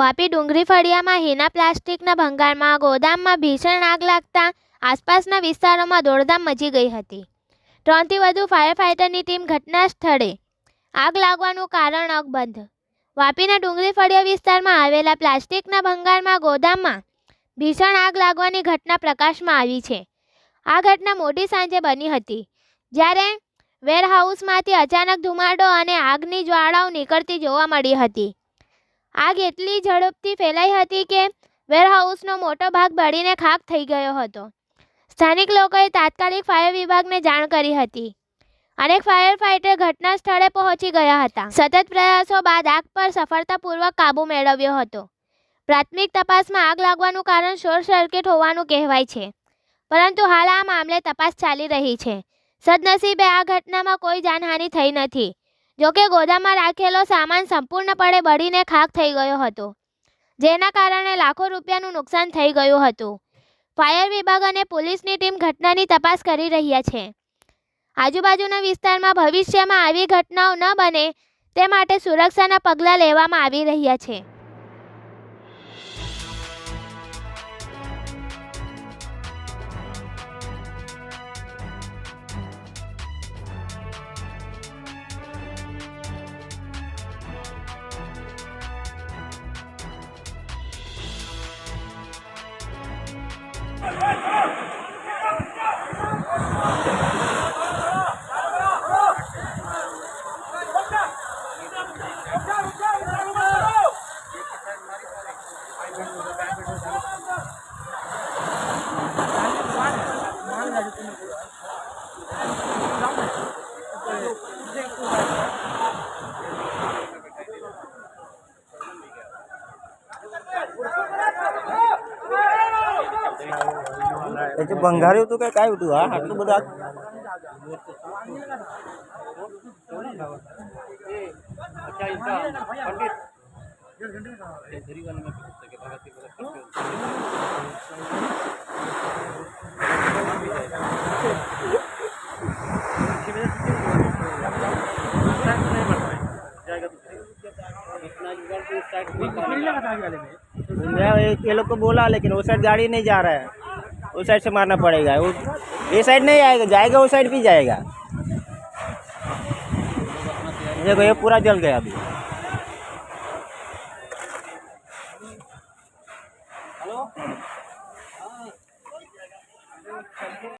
વાપી ડુંગરી ફળિયામાં હિના પ્લાસ્ટિકના ભંગારમાં, ગોદામમાં ભીષણ આગ લાગતા આસપાસના વિસ્તારોમાં દોડધામ મચી ગઈ હતી. ત્રણથી વધુ ફાયર ફાઇટરની ટીમ ઘટના સ્થળે આગ લાગવાનું કારણ અકબંધ. વાપીના ડુંગરી ફળિયા વિસ્તારમાં આવેલા પ્લાસ્ટિકના ભંગારમાં, ગોદામમાં ભીષણ આગ લાગવાની ઘટના પ્રકાશમાં આવી છે. આ ઘટના મોડી સાંજે બની હતી, જ્યારે વેરહાઉસમાંથી અચાનક ધુમાડો અને આગની જ્વાળાઓ નીકળતી જોવા મળી હતી. આગ એટલી ઝડપથી ફેલાઈ હતી કે વેરહાઉસનો મોટો ભાગ બળીને ખાક થઈ ગયો હતો. સ્થાનિક લોકોએ તાત્કાલિક ફાયર વિભાગને જાણ કરી હતી. અનેક ફાયર ફાઇટર ઘટના સ્થળે પહોંચી ગયા હતા. સતત પ્રયાસો બાદ આગ પર સફળતાપૂર્વક કાબૂ મેળવ્યો હતો. પ્રાથમિક તપાસમાં આગ લાગવાનું કારણ શોર્ટ સર્કિટ હોવાનું કહેવાય છે. પરંતુ હાલ આ મામલે તપાસ ચાલી રહી છે. સદનસીબે આ ઘટનામાં કોઈ જાનહાનિ થઈ નથી. જોકે ગોદામમાં રાખેલો સામાન સંપૂર્ણપણે બળીને ખાક થઈ ગયો હતો, જેના કારણે લાખો રૂપિયાનું નુકસાન થઈ ગયું હતું. ફાયર વિભાગ અને પોલીસની ટીમ ઘટનાની તપાસ કરી રહ્યા છે. આજુબાજુના વિસ્તારમાં ભવિષ્યમાં આવી ઘટનાઓ ન બને તે માટે સુરક્ષાના પગલાં લેવામાં આવી રહ્યા છે. એટલે બંગાર્યું હતું કે કાયું હતું? હા આટલું બધા પંડિત ये ये लोग को बोला, लेकिन वो साइड गाड़ी नहीं जा रहा है। उस साइड से मारना पड़ेगा। ये साइड नहीं आएगा, जाएगा वो साइड भी जाएगा। देखो, ये पूरा जल गया अभी।